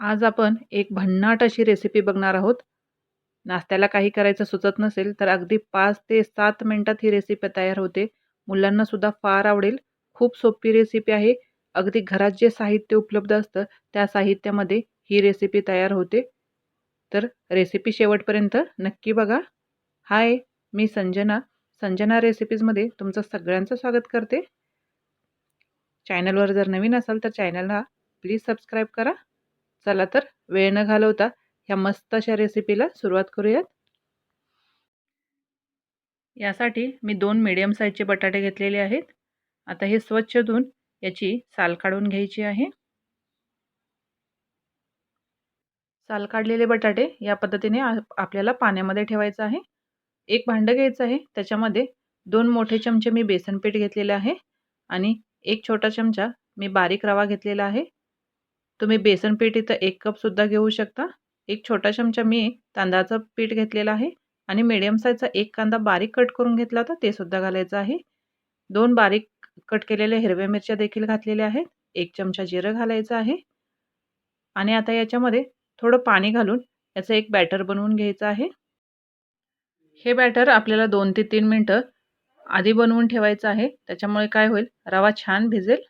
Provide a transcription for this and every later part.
आज आपण एक भन्नाट अशी रेसिपी बघणार आहोत. नाश्त्याला काही करायचं सुचत नसेल तर अगदी पाच ते सात मिनटात ही रेसिपी तयार होते. मुलांनासुद्धा फार आवडेल. खूप सोपी रेसिपी आहे. अगदी घरात जे साहित्य उपलब्ध असतं त्या साहित्यामध्ये ही रेसिपी तयार होते. तर रेसिपी शेवटपर्यंत नक्की बघा. हाय मी संजना. संजना रेसिपीजमध्ये तुमचं सगळ्यांचं स्वागत करते. चॅनलवर जर नवीन असाल तर चॅनलला प्लीज सबस्क्राईब करा. चला तर वेळ न घालवता ह्या मस्त अशा रेसिपीला सुरुवात करूयात. यासाठी मी दोन मीडियम साईजचे बटाटे घेतलेले आहेत. आता हे स्वच्छ धुवून याची साल काढून घ्यायची आहे. साल काढलेले बटाटे या पद्धतीने आपल्याला पाण्यामध्ये ठेवायचं आहे. एक भांडं घ्यायचं आहे. त्याच्यामध्ये दोन मोठे चमचे मी बेसन पीठ घेतलेले आहे. आणि एक छोटा चमचा मी बारीक रवा घेतलेला आहे. तुम्ही बेसन पीठ इथं एक कपसुद्धा घेऊ शकता. एक छोटा चमचा मी तांदळाचं पीठ घेतलेलं आहे आणि मिडियम साईजचा एक कांदा बारीक कट करून घेतला होता ते सुद्धा घालायचं आहे. दोन बारीक कट केलेल्या हिरव्या मिरच्या देखील घातलेल्या आहेत. एक चमचा जिरं घालायचं आहे. आणि आता याच्यामध्ये थोडं पाणी घालून याचं एक बॅटर बनवून घ्यायचं आहे. हे बॅटर आपल्याला दोन ते तीन मिनटं आधी बनवून ठेवायचं आहे. त्याच्यामुळे काय होईल? रवा छान भिजेल.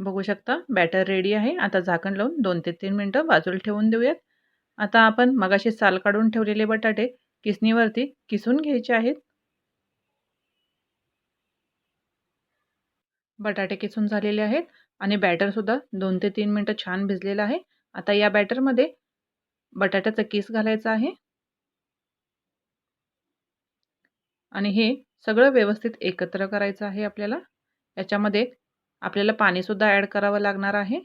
बघू शकता. बॅटर रेडी आहे. आता झाकण लावून दोन ते तीन मिनटं बाजूला ठेवून देऊयात. आता आपण मगाशी साल काढून ठेवलेले बटाटे किसणीवरती किसून घ्यायचे आहेत. बटाटे किसून झालेले आहेत आणि बॅटरसुद्धा दोन ते तीन मिनटं छान भिजलेलं आहे. आता या बॅटरमध्ये बटाट्याचा किस घालायचा आहे. आणि हे सगळं व्यवस्थित एकत्र करायचं आहे आपल्याला. याच्यामध्ये आपल्याला पाणीसुद्धा ॲड करावं लागणार आहे.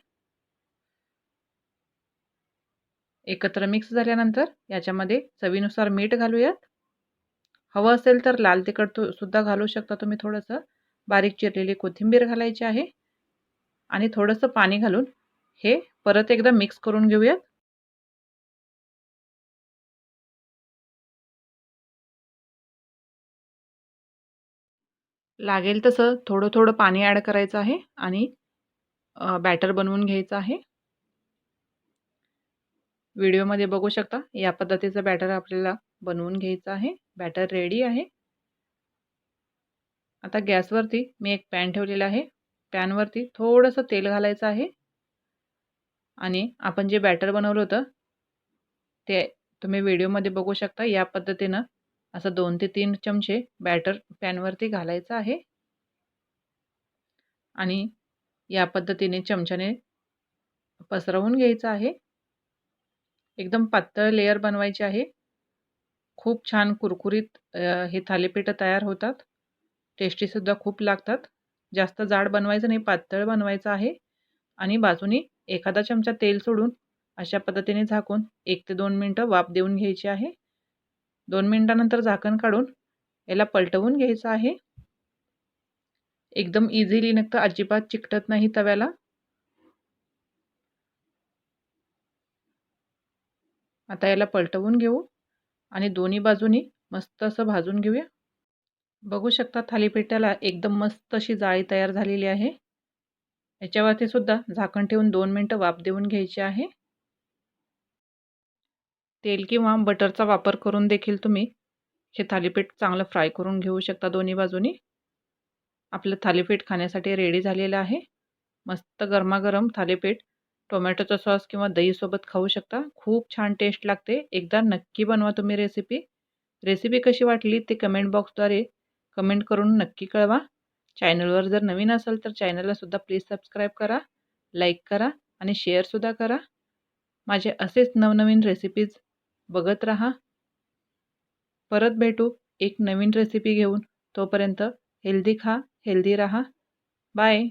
एकत्र मिक्स झाल्यानंतर याच्यामध्ये चवीनुसार मीठ घालूयात. हवं असेल तर लाल तिखट सुद्धा घालू शकता तुम्ही थोडंसं. बारीक चिरलेली कोथिंबीर घालायची आहे. आणि थोडंसं पाणी घालून हे परत एकदा मिक्स करून घेऊयात. लागेल तसं थोडं थोडं पाणी ॲड करायचं आहे आणि बॅटर बनवून घ्यायचं आहे. व्हिडिओमध्ये बघू शकता या पद्धतीचं बॅटर आपल्याला बनवून घ्यायचं आहे. बॅटर रेडी आहे. आता गॅसवरती मी एक पॅन ठेवलेला आहे. पॅनवरती थोडंसं तेल घालायचं आहे. आणि आपण जे बॅटर बनवलं होतं ते तुम्ही व्हिडिओमध्ये बघू शकता. या पद्धतीनं असं दोन ते तीन चमचे बॅटर पॅनवरती घालायचं आहे. आणि या पद्धतीने चमच्याने पसरवून घ्यायचं आहे. एकदम पातळ लेयर बनवायचे आहे. खूप छान कुरकुरीत हे थालीपीठं तयार होतात. टेस्टीसुद्धा खूप लागतात. जास्त जाड बनवायचं नाही पातळ बनवायचं आहे. आणि बाजूनी एखादा चमचा तेल सोडून अशा पद्धतीने झाकून एक ते दोन मिनटं वाफ देऊन घ्यायची आहे. दोन मिनटानंतर झाकण काढून याला पलटवून घ्यायचं आहे. एकदम इझिली नक्की अजिबात चिकटत नाही तव्याला. आता याला पलटवून घेऊ आणि दोन्ही बाजूनी मस्त असं भाजून घेऊया. बघू शकता थालीपीठाला एकदम मस्त अशी जाळी तयार झालेली आहे. याच्यावरती सुद्धा झाकण ठेवून दोन मिनटं वाफ देऊन घ्यायची आहे. तेल किंवा बटरचा वापर करून देखील तुम्ही हे थालीपीठ चांगलं फ्राय करून घेऊ शकता दोन्ही बाजूनी. आपलं थालीपीठ खाण्यासाठी रेडी झालेलं आहे. मस्त गरमागरम थालीपीठ टोमॅटोचा सॉस किंवा दहीसोबत खाऊ शकता. खूप छान टेस्ट लागते. एकदा नक्की बनवा तुम्ही रेसिपी रेसिपी कशी वाटली ते कमेंट बॉक्सद्वारे कमेंट करून नक्की कळवा. चॅनलवर जर नवीन असेल तर चॅनललासुद्धा प्लीज सबस्क्राईब करा लाईक करा आणि शेअरसुद्धा करा. माझे असेच नवनवीन रेसिपीज बघत रहा. परत भेटू एक नवीन रेसिपी घेऊन. तोपर्यंत हेल्दी खा हेल्दी राहा. बाय